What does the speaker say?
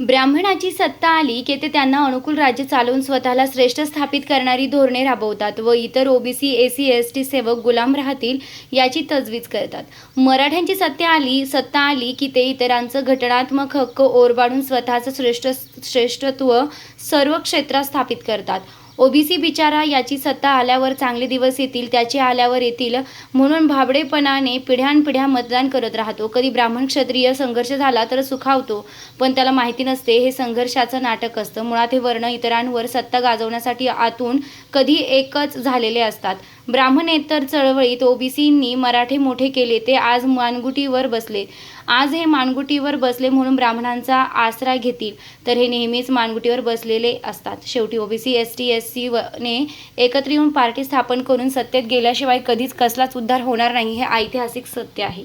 ब्राह्मणाची सत्ता आली की ते त्यांना अनुकूल राज्य चालवून स्वतःला श्रेष्ठ स्थापित करणारी धोरणे राबवतात व इतर ओबीसी सी एस टी सेवक गुलाम राहतील याची तजवीज करतात. मराठ्यांची सत्ता आली सत्ता आली की ते इतरांचं घटनात्मक हक्क ओरबाडून स्वतःचं श्रेष्ठ श्रेष्ठत्व सर्व क्षेत्रात स्थापित करतात. ओबीसी बिचारा याची सत्ता आल्यावर चांगले दिवस येतील त्याचे आल्यावर येतील म्हणून भाबडेपणाने पिढ्यानपिढ्या मतदान करत राहतो. कधी ब्राह्मण क्षत्रिय संघर्ष झाला तर सुखावतो पण त्याला माहिती नसते हे संघर्षाचं नाटक असतं. मुळात हे वर्ण इतरांवर सत्ता गाजवण्यासाठी आतून कधी एकच झालेले असतात. ब्राह्मणेतर चळवळीत ओबीसींनी मराठे मोठे केले ते आज मानगुटीवर बसले. आज हे मानगुटीवर बसले म्हणून ब्राह्मणांचा आसरा घेतील तर हे नेहमीच मानगुटीवर बसलेले असतात. शेवटी OBC S T S C ने एकत्र येऊन पार्टी स्थापन करून सत्तेत गेल्याशिवाय कधीच कसलाच उद्धार होणार नाही हे ऐतिहासिक सत्य आहे.